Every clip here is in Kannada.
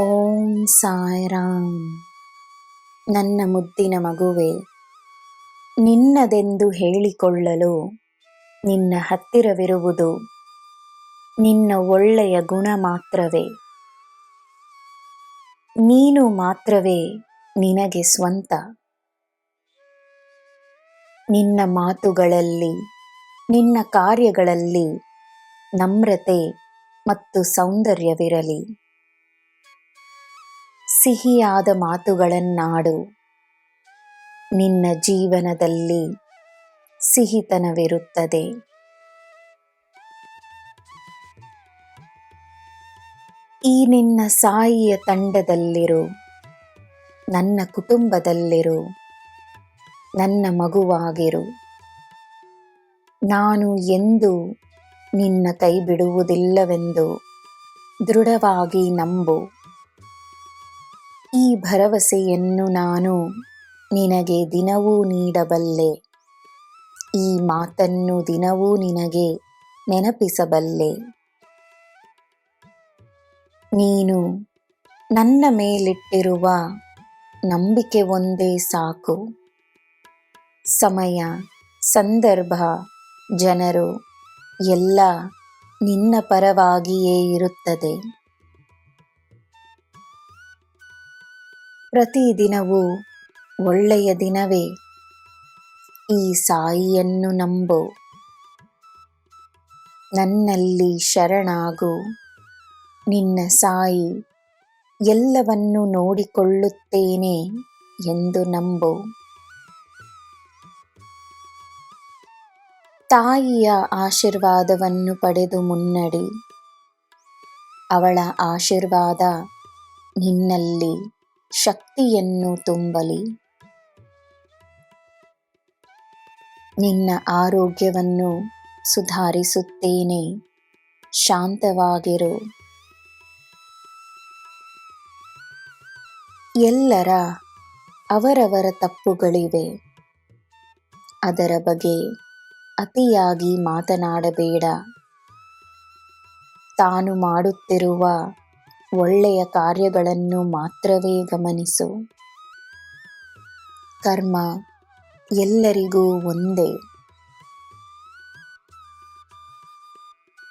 ಓಂ ಸಾಯಿರಾಮ್ ನನ್ನ ಮುದ್ದಿನ ಮಗುವೆ, ನಿನ್ನದೆಂದು ಹೇಳಿಕೊಳ್ಳಲು ನಿನ್ನ ಹತ್ತಿರವಿರುವುದು ನಿನ್ನ ಒಳ್ಳೆಯ ಗುಣ ಮಾತ್ರವೇ ನೀನು ಮಾತ್ರವೇ ನಿನಗೆ ಸ್ವಂತ. ನಿನ್ನ ಮಾತುಗಳಲ್ಲಿ, ನಿನ್ನ ಕಾರ್ಯಗಳಲ್ಲಿ ನಮ್ರತೆ ಮತ್ತು ಸೌಂದರ್ಯವಿರಲಿ. ಸಿಹಿಯಾದ ಮಾತುಗಳನ್ನಾಡು. ನಿನ್ನ ಜೀವನದಲ್ಲಿ ಸಿಹಿತನವಿರುತ್ತದೆ. ಈ ನಿನ್ನ ಸಾಯಿಯ ತಂಡದಲ್ಲಿರು, ನನ್ನ ಕುಟುಂಬದಲ್ಲಿರು, ನನ್ನ ಮಗುವಾಗಿರು. ನಾನು ಎಂದು ನಿನ್ನ ಕೈ ಬಿಡುವುದಿಲ್ಲವೆಂದು ದೃಢವಾಗಿ ನಂಬು. ಈ ಭರವಸೆಯನ್ನು ನಾನು ನಿನಗೆ ದಿನವೂ ನೀಡಬಲ್ಲೆ. ಈ ಮಾತನ್ನು ದಿನವೂ ನಿನಗೆ ನೆನಪಿಸಬಲ್ಲೆ. ನೀನು ನನ್ನ ಮೇಲಿಟ್ಟಿರುವ ನಂಬಿಕೆ ಒಂದೇ ಸಾಕು. ಸಮಯ, ಸಂದರ್ಭ, ಜನರು ಎಲ್ಲ ನಿನ್ನ ಪರವಾಗಿಯೇ ಇರುತ್ತದೆ. ಪ್ರತಿದಿನವೂ ಒಳ್ಳೆಯ ದಿನವೇ. ಈ ಸಾಯಿಯನ್ನು ನಂಬು. ನನ್ನಲ್ಲಿ ಶರಣಾಗು. ನಿನ್ನ ಸಾಯಿ ಎಲ್ಲವನ್ನು ನೋಡಿಕೊಳ್ಳುತ್ತೇನೆ ಎಂದು ನಂಬು. ತಾಯಿಯ ಆಶೀರ್ವಾದವನ್ನು ಪಡೆದು ಮುನ್ನಡಿ. ಅವಳ ಆಶೀರ್ವಾದ ನಿನ್ನಲ್ಲಿ. ಶಕ್ತಿಯನ್ನು ತುಂಬಲಿ. ನಿನ್ನ ಆರೋಗ್ಯವನ್ನು ಸುಧಾರಿಸುತ್ತೇನೆ. ಶಾಂತವಾಗಿರು. ಎಲ್ಲರ ಅವರವರ ತಪ್ಪುಗಳಿವೆ. ಅದರ ಬಗ್ಗೆ ಅತಿಯಾಗಿ ಮಾತನಾಡಬೇಡ. ತಾನು ಮಾಡುತ್ತಿರುವ ಒಳ್ಳೆಯ ಕಾರ್ಯಗಳನ್ನು ಮಾತ್ರವೇ ಗಮನಿಸು. ಕರ್ಮ ಎಲ್ಲರಿಗೂ ಒಂದೇ.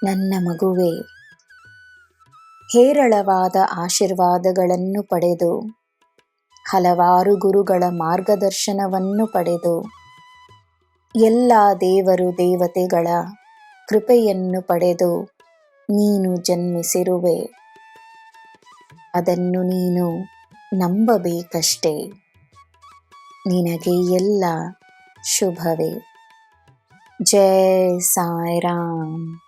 ನನ್ನ ಮಗುವೆ, ಹೇರಳವಾದ ಆಶೀರ್ವಾದಗಳನ್ನು ಪಡೆದು, ಹಲವಾರು ಗುರುಗಳ ಮಾರ್ಗದರ್ಶನವನ್ನು ಪಡೆದು, ಎಲ್ಲ ದೇವರು ದೇವತೆಗಳ ಕೃಪೆಯನ್ನು ಪಡೆದು ನೀನು ಜನ್ಮಿಸಿರುವೆ. ಅದನ್ನು ನೀನು ನಂಬಬೇಕಷ್ಟೇ. ನಿನಗೆ ಎಲ್ಲ ಶುಭವೇ. ಜಯ ಸಾಯಿರಾಮ್.